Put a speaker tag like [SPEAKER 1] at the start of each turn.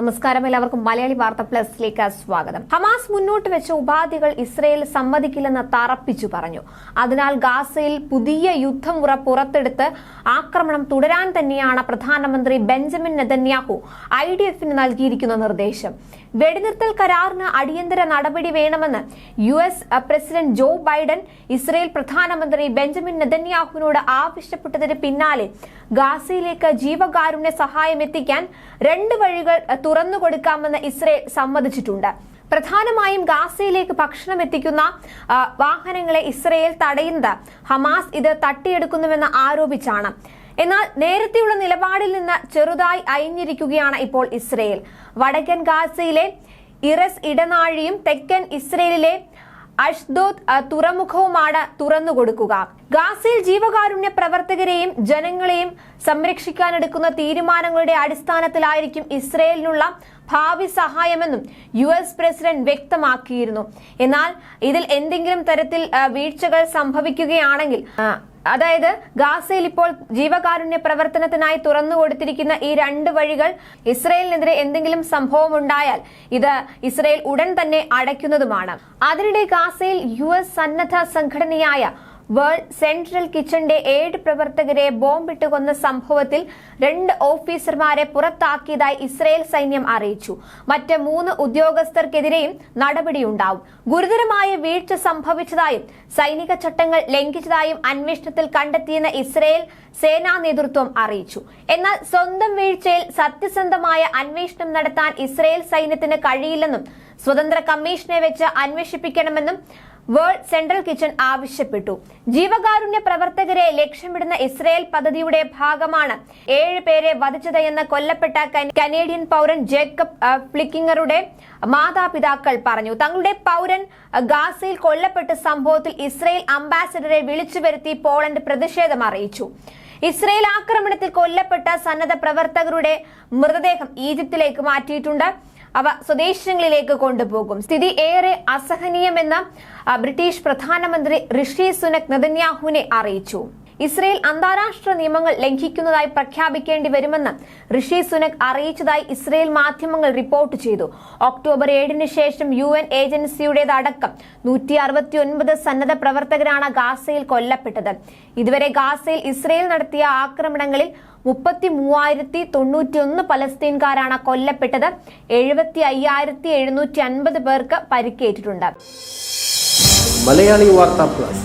[SPEAKER 1] നമസ്കാരം. എല്ലാവർക്കും മലയാളി വാർത്ത പ്ലസിലേക്ക് സ്വാഗതം. ഹമാസ് മുന്നോട്ട് വെച്ച ഉപാധികൾ ഇസ്രയേൽ സമ്മതിക്കില്ലെന്ന് തറപ്പിച്ചു പറഞ്ഞു. അതിനാൽ ഗാസയിൽ പുതിയ യുദ്ധമുറ പുറത്തെടുത്ത് ആക്രമണം തുടരാൻ തന്നെയാണ് പ്രധാനമന്ത്രി ബെഞ്ചമിൻ നെതന്യാഹു ഐ ഡി എഫിന് നൽകിയിരിക്കുന്ന നിർദ്ദേശം. വെടിനിർത്തൽ കരാറിന് അടിയന്തര നടപടി വേണമെന്ന് U S president Joe Biden Israel പ്രധാനമന്ത്രി ബെഞ്ചമിൻ നെതന്യാഹുവിനോട് ആവശ്യപ്പെട്ടതിന് പിന്നാലെ ഗാസയിലേക്ക് ജീവകാരുണ്യ സഹായം എത്തിക്കാൻ രണ്ട് വഴികൾ തുറന്നു കൊടുക്കാമെന്ന് ഇസ്രയേൽ സമ്മതിച്ചിട്ടുണ്ട്. പ്രധാനമായും ഗാസയിലേക്ക് ഭക്ഷണം എത്തിക്കുന്ന വാഹനങ്ങളെ ഇസ്രയേൽ തടയുന്നത് ഹമാസ് ഇത് തട്ടിയെടുക്കുന്നുവെന്ന് ആരോപിച്ചാണ്. എന്നാൽ നേരത്തെയുള്ള നിലപാടിൽ നിന്ന് ചെറുതായി അയഞ്ഞിരിക്കുകയാണ് ഇപ്പോൾ ഇസ്രയേൽ. വടക്കൻ ഗാസയിലെ ഇറസ് ഇടനാഴിയും തെക്കൻ ഇസ്രയേലിലെ അഷ്ദോദ് തുറമുഖവുമാണ് തുറന്നുകൊടുക്കുക ഗാസയിൽ ജീവകാരുണ്യ പ്രവർത്തകരെയും ജനങ്ങളെയും സംരക്ഷിക്കാനെടുക്കുന്ന തീരുമാനങ്ങളുടെ അടിസ്ഥാനത്തിലായിരിക്കും ഇസ്രയേലിനുള്ള ഭാവി സഹായമെന്നും യു എസ് പ്രസിഡന്റ് വ്യക്തമാക്കിയിരുന്നു. എന്നാൽ ഇതിൽ എന്തെങ്കിലും തരത്തിൽ വീഴ്ചകൾ സംഭവിക്കുകയാണെങ്കിൽ അതായത് ഗാസയിൽ ഇപ്പോൾ ജീവകാരുണ്യ പ്രവർത്തനത്തിനായി തുറന്നുകൊടുത്തിരിക്കുന്ന ഈ രണ്ട് വഴികൾ ഇസ്രയേലിനെതിരെ എന്തെങ്കിലും സംഭവം ഉണ്ടായാൽ ഇത് ഇസ്രയേൽ ഉടൻ തന്നെ അടയ്ക്കുന്നതുമാണ്. അതിനിടെ ഗാസയിൽ യു സന്നദ്ധ സംഘടനയായ വേൾഡ് സെൻട്രൽ കിച്ചന്റെ ഏഴ് പ്രവർത്തകരെ ബോംബിട്ട് കൊന്ന സംഭവത്തിൽ രണ്ട് ഓഫീസർമാരെ പുറത്താക്കിയതായി ഇസ്രയേൽ സൈന്യം അറിയിച്ചു. മറ്റ് മൂന്ന് ഉദ്യോഗസ്ഥർക്കെതിരെയും നടപടിയുണ്ടാവും. ഗുരുതരമായ വീഴ്ച സംഭവിച്ചതായും സൈനിക ചട്ടങ്ങൾ ലംഘിച്ചതായും അന്വേഷണത്തിൽ കണ്ടെത്തിയെന്ന് ഇസ്രയേൽ സേനാ നേതൃത്വം അറിയിച്ചു. എന്നാൽ സ്വന്തം വീഴ്ചയിൽ സത്യസന്ധമായ അന്വേഷണം നടത്താൻ ഇസ്രയേൽ സൈന്യത്തിന് കഴിയില്ലെന്നും സ്വതന്ത്ര കമ്മീഷനെ വെച്ച് അന്വേഷിപ്പിക്കണമെന്നും വേൾഡ് സെൻട്രൽ കിച്ചൺ ആവശ്യപ്പെട്ടു. ജീവകാരുണ്യ പ്രവർത്തകരെ ലക്ഷ്യമിടുന്ന ഇസ്രയേൽ പദ്ധതിയുടെ ഭാഗമാണ് ഏഴ് പേരെ വധിച്ചതെന്ന് കൊല്ലപ്പെട്ട കനേഡിയൻ പൗരൻ ജേക്കബ് ഫ്ലിക്കിങ്ങറുടെ മാതാപിതാക്കൾ പറഞ്ഞു. തങ്ങളുടെ പൗരൻ ഗാസയിൽ കൊല്ലപ്പെട്ട സംഭവത്തിൽ ഇസ്രയേൽ അംബാസഡറെ വിളിച്ചു വരുത്തി പോളണ്ട് പ്രതിഷേധം അറിയിച്ചു. ഇസ്രയേൽ ആക്രമണത്തിൽ കൊല്ലപ്പെട്ട സന്നദ്ധ പ്രവർത്തകരുടെ മൃതദേഹം ഈജിപ്തിലേക്ക് മാറ്റിയിട്ടുണ്ട്. അവ സ്വദേശങ്ങളിലേക്ക് കൊണ്ടുപോകും. സ്ഥിതി ഏറെ അസഹനീയമെന്ന് ബ്രിട്ടീഷ് പ്രധാനമന്ത്രി ഋഷി സുനക് നെതന്യാഹുവിനെ അറിയിച്ചു. ഇസ്രയേൽ അന്താരാഷ്ട്ര നിയമങ്ങൾ ലംഘിക്കുന്നതായി പ്രഖ്യാപിക്കേണ്ടി വരുമെന്ന് ഋഷി സുനക് അറിയിച്ചതായി ഇസ്രയേൽ മാധ്യമങ്ങൾ റിപ്പോർട്ട് ചെയ്തു. ഒക്ടോബർ ഏഴിന് ശേഷം യു എൻ ഏജൻസിയുടേതടക്കം നൂറ്റി അറുപത്തി ഒൻപത് സന്നദ്ധ പ്രവർത്തകരാണ് ഗാസയിൽ കൊല്ലപ്പെട്ടത്. ഇതുവരെ ഗാസയിൽ ഇസ്രയേൽ നടത്തിയ ആക്രമണങ്ങളിൽ മുപ്പത്തി മൂവായിരത്തി തൊണ്ണൂറ്റിയൊന്ന് പലസ്തീൻകാരാണ് കൊല്ലപ്പെട്ടത്. എഴുപത്തി അയ്യായിരത്തി എഴുന്നൂറ്റി അൻപത് പേർക്ക് പരിക്കേറ്റിട്ടുണ്ട്.
[SPEAKER 2] Malayali Vartha plus.